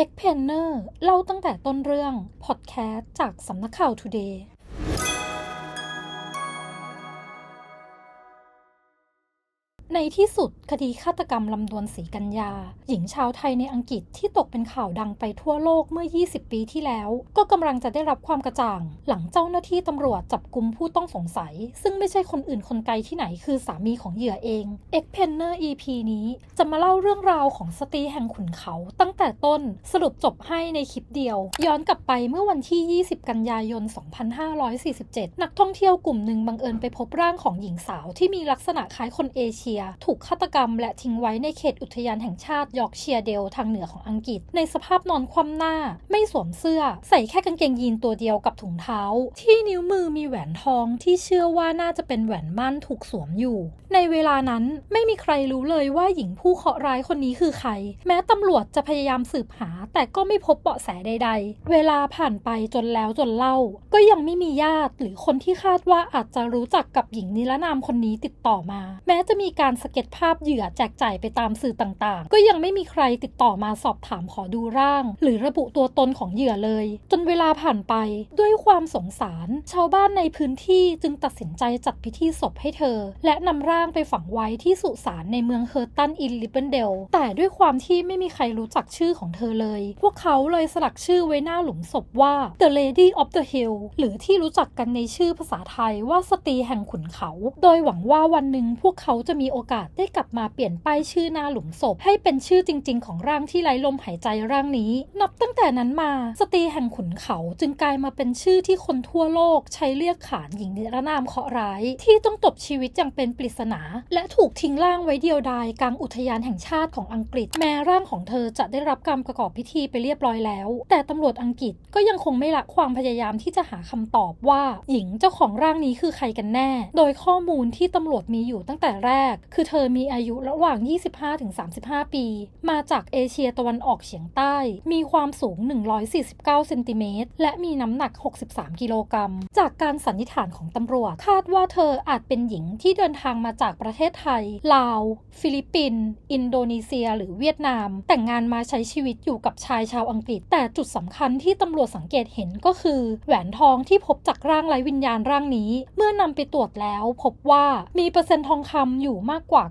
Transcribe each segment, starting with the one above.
เอกเพนเนอร์เล่าตั้งแต่ต้นเรื่องพอดแคสต์จากสำนักข่าว Today ในที่สุดคดีฆาตกรรมลำดวนศรีกัญญา หญิงชาวไทยในอังกฤษที่ตกเป็นข่าวดังไปทั่วโลกเมื่อ 20 ปีที่แล้ว ก็กำลังจะได้รับความกระจ่าง หลังเจ้าหน้าที่ตำรวจจับกุมผู้ต้องสงสัย ซึ่งไม่ใช่คนอื่นคนไกลที่ไหนคือสามีของเหยื่อเอง e x p e n n e r EP นี้จะมาเล่าเรื่องราวของสตรีแห่งขุนเขา ตั้งแต่ต้นสรุปจบให้ในคลิปเดียว ย้อนกลับไปเมื่อวันที่ 20 กันยายน 2547 นักท่องเที่ยวกลุ่มหนึ่งบังเอิญไปพบร่างของหญิงสาวที่มีลักษณะคล้ายคนเอเชียถูกฆาตกรรมและทิ้งไว้ในเขตอุทยานแห่งชาติยอร์กเชียร์เดลทางเหนือของอังกฤษ ในสภาพนอนคว่ำหน้า ไม่สวมเสื้อ ใส่แค่กางเกงยีนตัวเดียวกับถุงเท้า ที่นิ้วมือมีแหวนทองที่เชื่อว่าน่าจะเป็นแหวนมั่นถูกสวมอยู่ ในเวลานั้นไม่มีใครรู้เลยว่าหญิงผู้เคราะห์ร้ายคนนี้คือใคร แม้ตำรวจจะพยายามสืบหา แต่ก็ไม่พบเบาะแสใด ๆ เวลาผ่านไปจนแล้วจนเล่า ก็ยังไม่มีญาติหรือคนที่คาดว่าอาจจะรู้จักกับหญิงนิรนามคนนี้ติดต่อมา แม้จะมีการสเก็ตภาพเหยื่อแจกจ่ายไปตามสื่อต่างๆ ก็ยังไม่มีใครติดต่อมาสอบถามขอดูร่าง หรือระบุตัวตนของเหยื่อเลย จนเวลาผ่านไปด้วยความสงสาร ชาวบ้านในพื้นที่จึงตัดสินใจจัดพิธีศพให้เธอ และนำร่างไปฝังไว้ที่สุสานในเมืองเฮอร์ตันอินลิเบนเดลแต่ด้วยความที่ไม่มีใครรู้จักชื่อของเธอเลย พวกเขาเลยสลักชื่อไว้หน้าหลุมศพว่า The Lady of the Hill หรือที่รู้จักกันในชื่อภาษาไทยว่าสตรีแห่งขุนเขา โดยหวังว่าวันหนึ่งพวกเขาจะมีโอกาสได้กลับมาเปลี่ยนป้ายชื่อหน้าหลุมศพ ให้เป็นชื่อจริง ๆ ของร่างที่ไร้ลมหายใจร่างนี้ นับตั้งแต่นั้นมา สตรีแห่งขุนเขาจึงกลายมาเป็นชื่อที่คนทั่วโลกใช้เรียกขานหญิงนิรนามเคราะร้าย ที่ต้องจบชีวิตอย่างเป็นปริศนา และถูกทิ้งร่างไว้เดียวดายกลางอุทยานแห่งชาติของอังกฤษ แม้ร่างของเธอจะได้รับการประกอบพิธีไปเรียบร้อยแล้ว แต่ตำรวจอังกฤษก็ยังคงไม่ละความพยายามที่จะหาคำตอบว่า หญิงเจ้าของร่างนี้คือใครกันแน่ โดยข้อมูลที่ตำรวจมีอยู่ตั้งแต่แรกคือเธอมีอายุระหว่าง 25-35 ปี มาจากเอเชียตะวันออกเฉียงใต้ มีความสูง 149เซนติเมตรและมีน้ำหนัก 63 กิโลกรัม จากการสันนิษฐานของตำรวจ คาดว่าเธออาจเป็นหญิงที่เดินทางมาจากประเทศไทย ลาว ฟิลิปปินส์อินโดนีเซีย หรือเวียดนาม แต่งงานมาใช้ชีวิตอยู่กับชายชาวอังกฤษ แต่จุดสำคัญที่ตำรวจสังเกตเห็นก็คือแหวนทองที่พบจากร่างไร้วิญญาณร่างนี้ เมื่อนำไปตรวจแล้วพบว่ามีเปอร์เซ็นต์ทองคำอยู่มากกว่า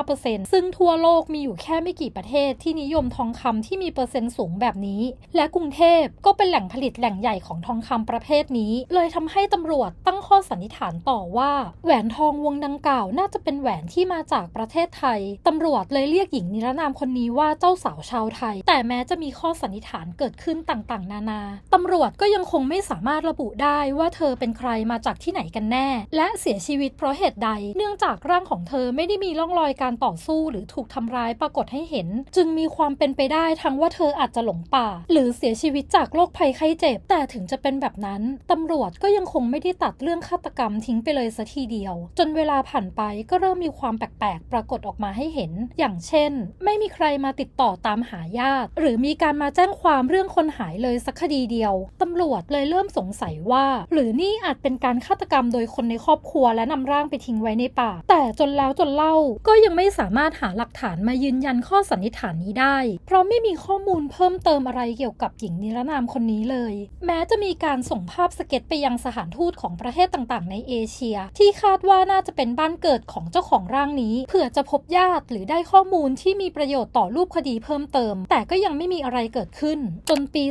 95%ซึ่งทั่วโลกมีอยู่แค่ไม่กี่ประเทศที่นิยมทองคำที่มีเปอร์เซ็นต์สูงแบบนี้ และกรุงเทพก็เป็นแหล่งผลิตแหล่งใหญ่ของทองคำประเภทนี้ เลยทำให้ตำรวจตั้งข้อสันนิษฐานต่อว่า แหวนทองวงดังกล่าวน่าจะเป็นแหวนที่มาจากประเทศไทยตำรวจเลยเรียกหญิงนิรนามคนนี้ว่าเจ้าสาวชาวไทย แต่แม้จะมีข้อสันนิษฐานเกิดขึ้นต่างๆ นานาตำรวจก็ยังคงไม่สามารถระบุได้ว่าเธอเป็นใครมาจากที่ไหนกันแน่ และเสียชีวิตเพราะเหตุใด เนื่องจากร่างของเธอไม่ไม่ได้มีร่องรอยการต่อสู้หรือถูกทำร้ายปรากฏให้เห็น จึงมีความเป็นไปได้ทั้งว่าเธออาจจะหลงป่า หรือเสียชีวิตจากโรคภัยไข้เจ็บ แต่ถึงจะเป็นแบบนั้นตำรวจก็ยังคงไม่ได้ตัดเรื่องฆาตกรรมทิ้งไปเลยสัทีเดียว จนเวลาผ่านไปก็เริ่มมีความแปลกๆ ปรากฏออกมาให้เห็น อย่างเช่น ไม่มีใครมาติดต่อตามหาญาติ หรือมีการมาแจ้งความเรื่องคนหายเลยสักคดีเดียวตำรวจเลยเริ่มสงสัยว่า หรือนี่อาจเป็นการฆาตกรรมโดยคนในครอบครัวและนำร่างไปทิ้งไว้ในป่า แต่จนแล้วจนเล่า ก็ยังไม่สามารถหาหลักฐานมายืนยันข้อสันนิษฐานนี้ได้ เพราะไม่มีข้อมูลเพิ่มเติมอะไรเกี่ยวกับหญิงนิรนามคนนี้เลย แม้จะมีการส่งภาพสเก็ตไปยังสถานทูตของประเทศต่างๆ ในเอเชีย ที่คาดว่าน่าจะเป็นบ้านเกิดของเจ้าของร่างนี้เผื่อจะพบญาติหรือได้ข้อมูลที่มีประโยชน์ต่อรูปคดีเพิ่มเติม แต่ก็ยังไม่มีอะไรเกิดขึ้น จนปี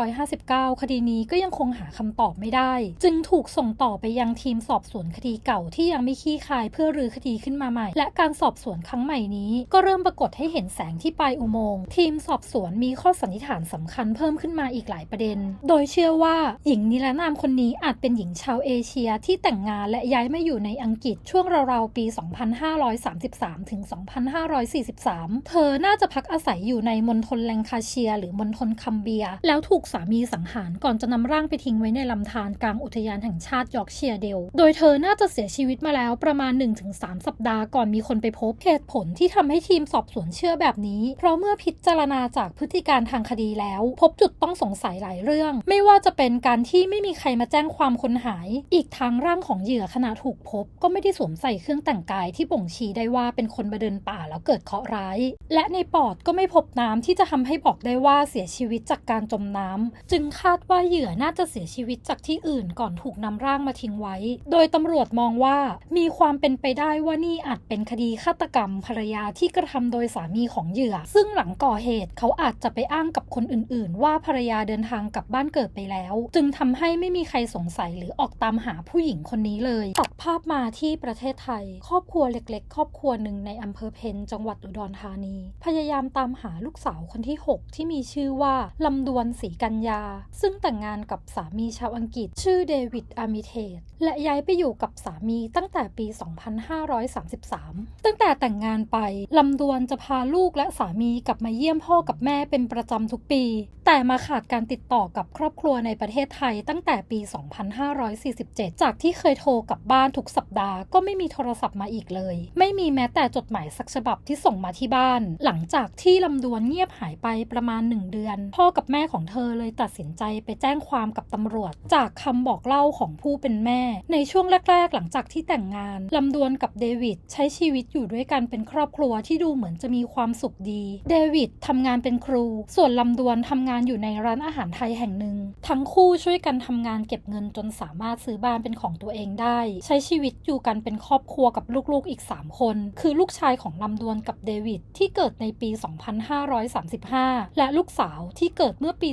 2559 คดีนี้ก็ยังคงหาคำตอบไม่ได้ จึงถูกส่งต่อไปยังทีมสอบสวนคดีเก่าที่ยังไม่ขี้คายเพื่อรื้อคดีขึ้นมาใหม่ และการสอบสวนครั้งใหม่นี้ ก็เริ่มปรากฏให้เห็นแสงที่ปลายอุโมงค์ทีมสอบสวนมีข้อสันนิษฐานสำคัญเพิ่มขึ้นมาอีกหลายประเด็น โดยเชื่อว่าหญิงนิรนามคนนี้อาจเป็นหญิงชาวเอเชียที่แต่งงานและย้ายมาอยู่ในอังกฤษช่วงราวๆปี 2533 ถึง 2543 เธอน่าจะพักอาศัยอยู่ในมณฑลแลงคาเชีย หรือมณฑลคัมเบีย แล้วถูกสามีสังหารก่อนจะนำร่างไปทิ้งไว้ในลำธารกลางอุทยานแห่งชาติยอร์กเชียร์เดล โดยเธอน่าจะเสียชีวิตมาแล้วประมาณ 1-3 สัปดาห์ก่อนมีคนไปพบเหตุผลที่ทำให้ทีมสอบสวนเชื่อแบบนี้ เพราะเมื่อพิจารณาจากพฤติการทางคดีแล้ว พบจุดต้องสงสัยหลายเรื่อง ไม่ว่าจะเป็นการที่ไม่มีใครมาแจ้งความคนหาย อีกทางร่างของเหยื่อขณะถูกพบ ก็ไม่ได้สวมใส่เครื่องแต่งกายที่บ่งชี้ได้ว่าเป็นคนมาเดินป่าแล้วเกิดเคราะห์ร้าย และในปอดก็ไม่พบน้ำที่จะทำให้บอกได้ว่าเสียชีวิตจากการจมน้ำจึงคาดว่าเหยื่อน่าจะเสียชีวิตจากที่อื่นก่อนถูกนำร่างมาทิ้งไว้ โดยตำรวจมองว่ามีความเป็นไปได้ว่านี่อาจเป็นคดีฆาตกรรมภรรยาที่กระทำโดยสามีของเหยื่อ ซึ่งหลังก่อเหตุเขาอาจจะไปอ้างกับคนอื่น ๆ ว่าภรรยาเดินทางกลับบ้านเกิดไปแล้ว จึงทำให้ไม่มีใครสงสัยหรือออกตามหาผู้หญิงคนนี้เลย ตัดภาพมาที่ประเทศไทย ครอบครัวเล็ก ๆ ครอบครัวหนึ่งในอำเภอเพนจังหวัดอุดรธานี พยายามตามหาลูกสาวคนที่ 6 ที่มีชื่อว่าลำดวนศรีกัญญา ซึ่งแต่งงานกับสามีชาวอังกฤษ ชื่อเดวิดอามิเทสและย้ายไปอยู่กับสามีตั้งแต่ปี 253 33 ตั้งแต่แต่งงานไปลำดวนจะพาลูกและสามีกลับมาเยี่ยมพ่อกับแม่เป็นประจำทุกปี แต่มาขาดการติดต่อกับครอบครัวในประเทศไทยตั้งแต่ปี 2547 จากที่เคยโทรกลับบ้านทุกสัปดาห์ก็ไม่มีโทรศัพท์มาอีกเลย ไม่มีแม้แต่จดหมายสักฉบับที่ส่งมาที่บ้าน หลังจากที่ลำดวนเงียบหายไปประมาณ 1 เดือน พ่อกับแม่ของเธอเลยตัดสินใจไปแจ้งความกับตำรวจ จากคำบอกเล่าของผู้เป็นแม่ ในช่วงแรก ๆ หลังจากที่แต่งงานลำดวนกับเดวิดใช้ชีวิตอยู่ด้วยกันเป็นครอบครัวที่ดูเหมือนจะมีความสุขดี เดวิดทำงานเป็นครู ส่วนลำดวนทำงานอยู่ในร้านอาหารไทยแห่งหนึ่ง ทั้งคู่ช่วยกันทำงานเก็บเงินจนสามารถซื้อบ้านเป็นของตัวเองได้ ใช้ชีวิตอยู่กันเป็นครอบครัวกับลูกๆอีก 3 คน คือลูกชายของลำดวนกับเดวิดที่เกิดในปี 2535 และลูกสาวที่เกิดเมื่อปี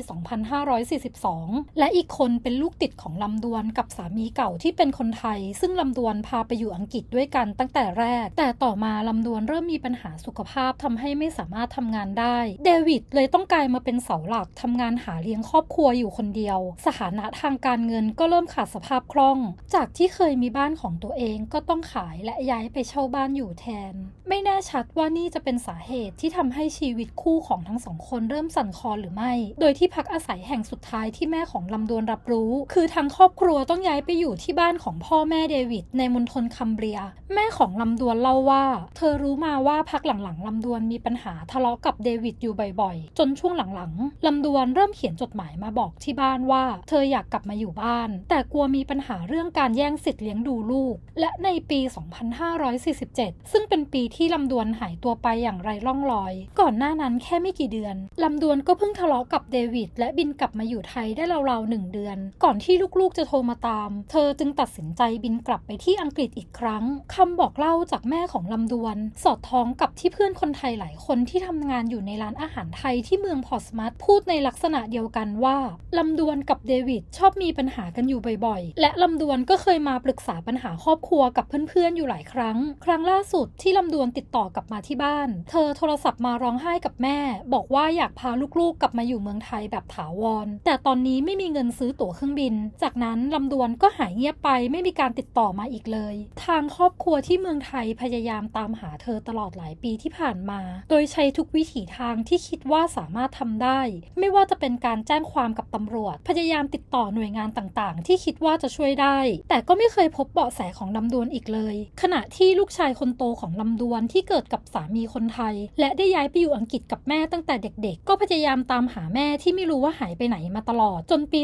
2542 และอีกคนเป็นลูกติดของลำดวนกับสามีเก่าที่เป็นคนไทย ซึ่งลำดวนพาไปอยู่อังกฤษด้วยกันตั้งแต่แรก แต่ต่อมาลำดวนเริ่มมีปัญหาสุขภาพทำให้ไม่สามารถทำงานได้ เดวิดเลยต้องกลายมาเป็นเสาหลักทำงานหาเลี้ยงครอบครัวอยู่คนเดียว สถานะทางการเงินก็เริ่มขาดสภาพคล่อง จากที่เคยมีบ้านของตัวเองก็ต้องขายและย้ายไปเช่าบ้านอยู่แทน ไม่แน่ชัดว่านี่จะเป็นสาเหตุที่ทำให้ชีวิตคู่ของทั้งสองคนเริ่มสั่นคลอนหรือไม่ โดยที่พักอาศัยแห่งสุดท้ายที่แม่ของลำดวนรับรู้ คือทั้งครอบครัวต้องย้ายไปอยู่ที่บ้านของพ่อแม่เดวิดในมณฑลคัมเบรีย แม่ของลำดวนเล่าว่า เธอรู้มาว่าพักหลังๆลำดวนมีปัญหาทะเลาะกับเดวิดอยู่บ่อยๆ จนช่วงหลังๆลำดวนเริ่มเขียนจดหมายมาบอกที่บ้านว่า เธออยากกลับมาอยู่บ้าน แต่กลัวมีปัญหาเรื่องการแย่งสิทธิ์เลี้ยงดูลูก และในปี 2547 ซึ่งเป็นปีที่ลำดวนหายตัวไปอย่างไรล่องลอย ก่อนหน้านั้นแค่ไม่กี่เดือนลำดวนก็เพิ่งทะเลาะกับเดวิดและบินกลับมาอยู่ไทยได้ราวๆหนึ่งเดือน ก่อนที่ลูกๆจะโทรมาตาม เธอจึงตัดสินใจบินกลับไปที่อังกฤษอีกครั้งคำบอกเล่าล่าจากแม่ของลำดวน สอดท้องกับที่เพื่อนคนไทยหลายคนที่ทำงานอยู่ในร้านอาหารไทยที่เมืองพอตสมาร์ทพูดในลักษณะเดียวกันว่าลำดวนกับเดวิดชอบมีปัญหากันอยู่บ่อยๆ และลำดวนก็เคยมาปรึกษาปัญหาครอบครัวกับเพื่อนๆอยู่หลายครั้ง ครั้งล่าสุดที่ลำดวนติดต่อกลับมาที่บ้าน เธอโทรศัพท์มาร้องไห้กับแม่ บอกว่าอยากพาลูกๆกลับมาอยู่เมืองไทยแบบถาวร แต่ตอนนี้ไม่มีเงินซื้อตั๋วเครื่องบิน จากนั้นลำดวนก็หายเงียบไปไม่มีการติดต่อมาอีกเลย ทางครอบครัวที่เมืองไทยพยายามตามหาเธอตลอดหลายปีที่ผ่านมา โดยใช้ทุกวิถีทางที่คิดว่าสามารถทำได้ ไม่ว่าจะเป็นการแจ้งความกับตำรวจ พยายามติดต่อหน่วยงานต่างๆ ที่คิดว่าจะช่วยได้ แต่ก็ไม่เคยพบเบาะแสของลำดวนอีกเลย ขณะที่ลูกชายคนโตของลำดวนที่เกิดกับสามีคนไทย และได้ย้ายไปอยู่อังกฤษกับแม่ตั้งแต่เด็ก ๆ ก็พยายามตามหาแม่ที่ไม่รู้ว่าหายไปไหนมาตลอดจนปี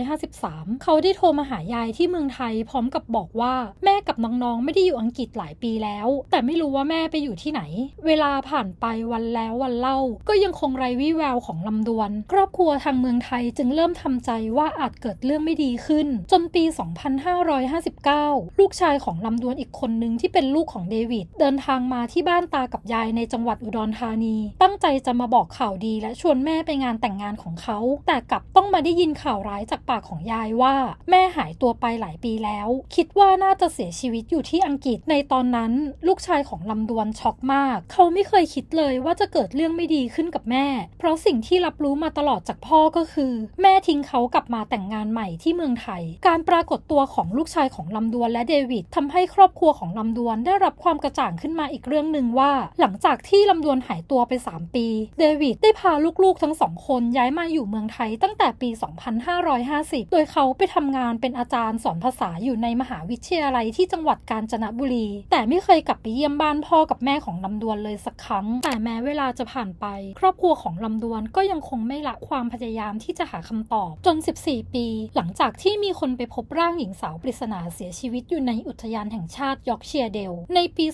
2553 เขาได้โทรมาหายายที่เมืองไทยพร้อมกับบอกว่าแม่กับน้องๆ ไม่ได้อยู่อังกฤษหลายปีแล้ว แต่ไม่รู้ว่าแม่ไปอยู่ที่ไหน เวลาผ่านไปวันแล้ววันเล่า ก็ยังคงไร้วี่แววของลำดวน ครอบครัวทางเมืองไทยจึงเริ่มทำใจว่าอาจเกิดเรื่องไม่ดีขึ้น จนปี 2559 ลูกชายของลำดวนอีกคนนึงที่เป็นลูกของเดวิดเดินทางมาที่บ้านตากับยายในจังหวัดอุดรธานี ตั้งใจจะมาบอกข่าวดีและชวนแม่ไปงานแต่งงานของเขา แต่กลับต้องมาได้ยินข่าวร้ายจากปากของยายว่า แม่หายตัวไปหลายปีแล้ว คิดว่าน่าจะเสียชีวิตอยู่ที่อังกฤษในตอนนั้นลูกชายของลำดวนช็อกมาก เขาไม่เคยคิดเลยว่าจะเกิดเรื่องไม่ดีขึ้นกับแม่ เพราะสิ่งที่รับรู้มาตลอดจากพ่อก็คือ แม่ทิ้งเขากลับมาแต่งงานใหม่ที่เมืองไทย การปรากฏตัวของลูกชายของลำดวนและเดวิดทำให้ครอบครัวของลำดวนได้รับความกระจ่างขึ้นมาอีกเรื่องหนึ่งว่า หลังจากที่ลำดวนหายตัวไป 3 ปี เดวิดได้พาลูกๆทั้งสองคนย้ายมาอยู่เมืองไทยตั้งแต่ปี 2550 โดยเขาไปทำงานเป็นอาจารย์สอนภาษาอยู่ในมหาวิทยาลัยที่จังหวัดกาญจนบุรีแต่ไม่เคยกลับไปเยี่ยมบ้านพ่อกับแม่ของลำดวนเลยสักครั้ง แต่แม้เวลาจะผ่านไป ครอบครัวของลำดวนก็ยังคงไม่ละความพยายามที่จะหาคำตอบ จน 14 ปี หลังจากที่มีคนไปพบร่างหญิงสาวปริศนาเสียชีวิตอยู่ในอุทยานแห่งชาติยอร์กเชียร์เดล ในปี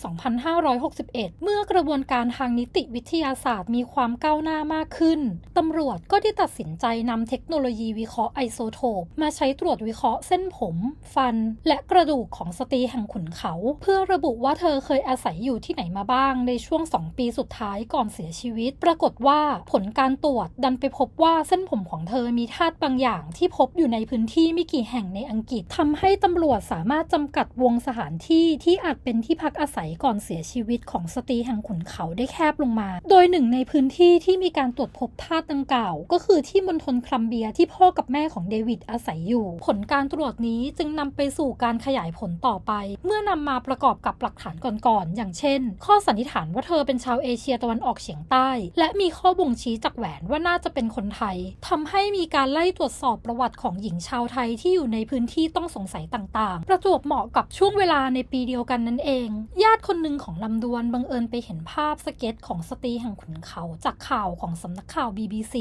2561 เมื่อกระบวนการทางนิติวิทยาศาสตร์มีความก้าวหน้ามากขึ้น ตำรวจก็ได้ตัดสินใจนำเทคโนโลยีวิเคราะห์ไอโซโทปมาใช้ตรวจวิเคราะห์เส้นผม ฟัน และกระดูกของสตรีแห่งขุนเขาเพื่อื่อระบุว่าเธอเคยอาศัยอยู่ที่ไหนมาบ้าง ในช่วง 2 ปีสุดท้ายก่อนเสียชีวิต ปรากฏว่าผลการตรวจดันไปพบว่าเส้นผมของเธอมีธาตุบางอย่างที่พบอยู่ในพื้นที่ไม่กี่แห่งในอังกฤษทำให้ตำรวจสามารถจำกัดวงสถานที่ที่อาจเป็นที่พักอาศัยก่อนเสียชีวิตของสตรีแห่งขุนเขาได้แคบลงมา โดยหนึ่งในพื้นที่ที่มีการตรวจพบธาตุดังกล่าว ก็คือที่มณฑลคลัมเบียที่พ่อกับแม่ของเดวิดอาศัยอยู่ ผลการตรวจนี้จึงนำไปสู่การขยายผลต่อไป เมื่อนำมาประกอบกับหลักฐานก่อนๆ อย่างเช่น ข้อสันนิษฐานว่าเธอเป็นชาวเอเชียตะวันออกเฉียงใต้ และมีข้อบ่งชี้จากแหวนว่าน่าจะเป็นคนไทยทำให้มีการไล่ตรวจสอบประวัติของหญิงชาวไทยที่อยู่ในพื้นที่ต้องสงสัยต่างๆ ประจวบเหมาะกับช่วงเวลาในปีเดียวกันนั่นเอง ญาติคนหนึ่งของลำดวนบังเอิญไปเห็นภาพสเก็ตของสตรีแห่งขุนเขาจากข่าวของสำนักข่าว BBC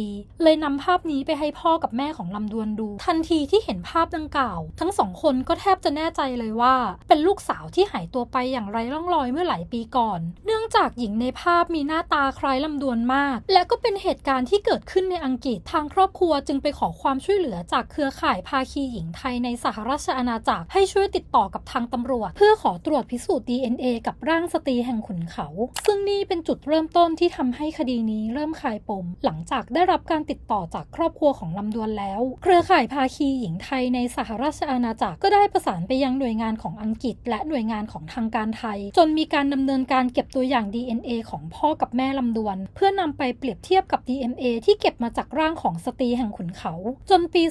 เลยนำภาพนี้ไปให้พ่อกับแม่ของลำดวนดู ทันทีที่เห็นภาพดังกล่าว ทั้งสองคนก็แทบจะแน่ใจเลยว่า เป็นลูกสาวที่หายตัวไปอย่างไร้ร่องรอยเมื่อหลายปีก่อน เนื่องจากหญิงในภาพมีหน้าตาคล้ายลำดวนมาก และก็เป็นเหตุการณ์ที่เกิดขึ้นในอังกฤษทางครอบครัวจึงไปขอความช่วยเหลือจากเครือข่ายภาคีหญิงไทยในสหราชอาณาจักรให้ช่วยติดต่อกับทางตำรวจ เพื่อขอตรวจพิสูจน์ DNA กับร่างสตรีแห่งขุนเขา ซึ่งนี่เป็นจุดเริ่มต้นที่ทำให้คดีนี้เริ่มคลายปม หลังจากได้รับการติดต่อจากครอบครัวของลำดวนแล้ว เครือข่ายภาคีหญิงไทยในสหราชอาณาจักรก็ได้ประสานไปยังหน่วยงานของอังกฤษ และหน่วยงานของทางการไทย จนมีการดำเนินการเก็บตัวอย่าง DNA ของพ่อกับแม่ลำดวน เพื่อนำไปเปรียบเทียบกับ DNA ที่เก็บมาจากร่างของสตรีแห่งขุนเขา จนปี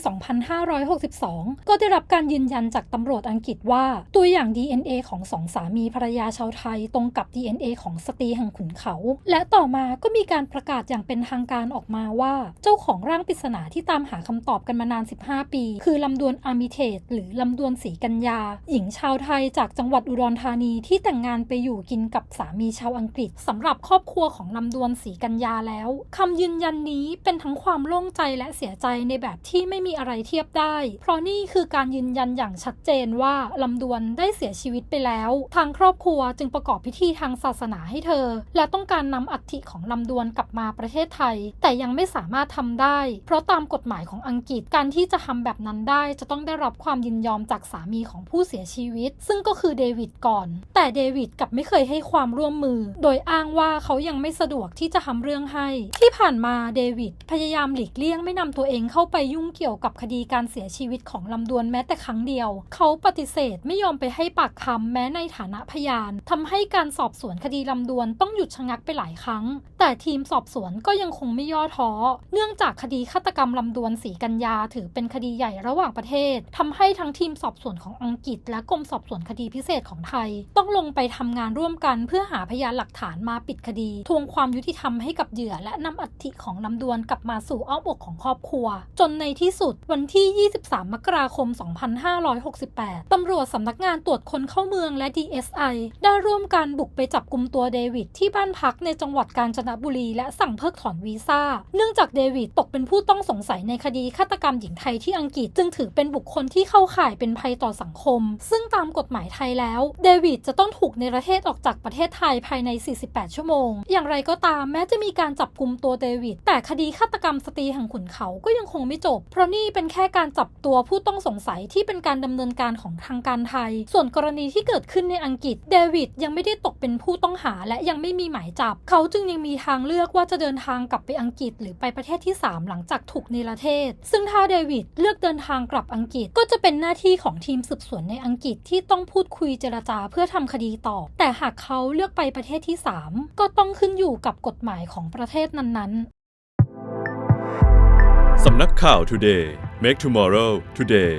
2562 ก็ได้รับการยืนยันจากตำรวจอังกฤษว่า ตัวอย่าง DNA ของสองสามีภรรยาชาวไทยตรงกับ DNA ของสตรีแห่งขุนเขา และต่อมาก็มีการประกาศอย่างเป็นทางการออกมาว่า เจ้าของร่างปริศนาที่ตามหาคำตอบกันมานาน 15 ปี คือลำดวนอามิเทสหรือลำดวนศรีกัญญา หญิงชาวไทยจากจังหวัดอุดรธานีที่แต่งงานไปอยู่กินกับสามีชาวอังกฤษสำหรับครอบครัวของลำดวนศรีกัญญาแล้วคำยืนยันนี้เป็นทั้งความโล่งใจและเสียใจในแบบที่ไม่มีอะไรเทียบได้ เพราะนี่คือการยืนยันอย่างชัดเจนว่าลำดวนได้เสียชีวิตไปแล้ว ทางครอบครัวจึงประกอบพิธีทางศาสนาให้เธอ และต้องการนำอัฐิของลำดวนกลับมาประเทศไทย แต่ยังไม่สามารถทำได้ เพราะตามกฎหมายของอังกฤษการที่จะทำแบบนั้นได้จะต้องได้รับความยินยอมจากสามีของผู้เสียชีวิต ซึ่งก็คือเดวิดกอน แต่เดวิดกลับไม่เคยให้ความร่วมมือ โดยอ้างว่าเขายังไม่สะดวกที่จะทำเรื่องให้ ที่ผ่านมาเดวิดพยายามหลีกเลี่ยงไม่นำตัวเองเข้าไปยุ่งเกี่ยวกับคดีการเสียชีวิตของลำดวนแม้แต่ครั้งเดียว เขาปฏิเสธไม่ยอมไปให้ปากคำแม้ในฐานะพยานทำให้การสอบสวนคดีลำดวนต้องหยุดชะงักไปหลายครั้ง แต่ทีมสอบสวนก็ยังคงไม่ย่อท้อ เนื่องจากคดีฆาตกรรมลำดวนสีกัญญาถือเป็นคดีใหญ่ระหว่างประเทศทำให้ทั้งทีมสอบสวนของอังกฤษ และกรมสอบสวนคดีพิเศษของไทย ต้องลงไปทำงานร่วมกัน เพื่อหาพยานหลักฐานมาปิดคดี ทวงความยุติธรรมให้กับเหยื่อ และนำอัฐิของลำดวนกลับมาสู่อ้อมอกของครอบครัว จนในที่สุดวันที่ 23 มกราคม 2568 ตำรวจสำนักงานตรวจคนเข้าเมืองและ DSI ได้ร่วมกันบุกไปจับกลุ่มตัวเดวิดที่บ้านพักในจังหวัดกาญจนบุรี และสั่งเพิกถอนวีซ่า เนื่องจากเดวิดตกเป็นผู้ต้องสงสัยในคดีฆาตกรรมหญิงไทยที่อังกฤษ จึงถือเป็นบุคคลที่เข้าข่ายเป็นภัยต่อสังคม ซึ่งตามกฎหมายไทยแล้วเดวิดจะต้องถูกในประเทศออกจากประเทศไทยภายใน 48 ชั่วโมง อย่างไรก็ตามแม้จะมีการจับกลุ่มตัวเดวิด แต่คดีฆาตกรรมสตรีแห่งขุนเขาก็ยังคงไม่จบ เพราะนี่เป็นแค่การจับตัวผู้ต้องสงสัยที่เป็นการดำเนินการของทางการไทย ส่วนกรณีที่เกิดขึ้นในอังกฤษ เดวิดยังไม่ได้ตกเป็นผู้ต้องหาและยังไม่มีหมายจับ เขาจึงยังมีทางเลือกว่าจะเดินทางกลับไปอังกฤษ หรือไปประเทศที่ 3 หลังจากถูกเนรเทศ ซึ่งถ้าเดวิดเลือกเดินทางกลับอังกฤษก็จะเป็นหน้าที่ของทีมสืบสวนในอังกฤษที่ต้องพูดคุยเจรจาเพื่อทำคดีต่อ แต่หากเขาเลือกไปประเทศที่ 3 ก็ต้องขึ้นอยู่กับกฎหมายของประเทศนั้นๆำนักข่าว Today Make Tomorrow Today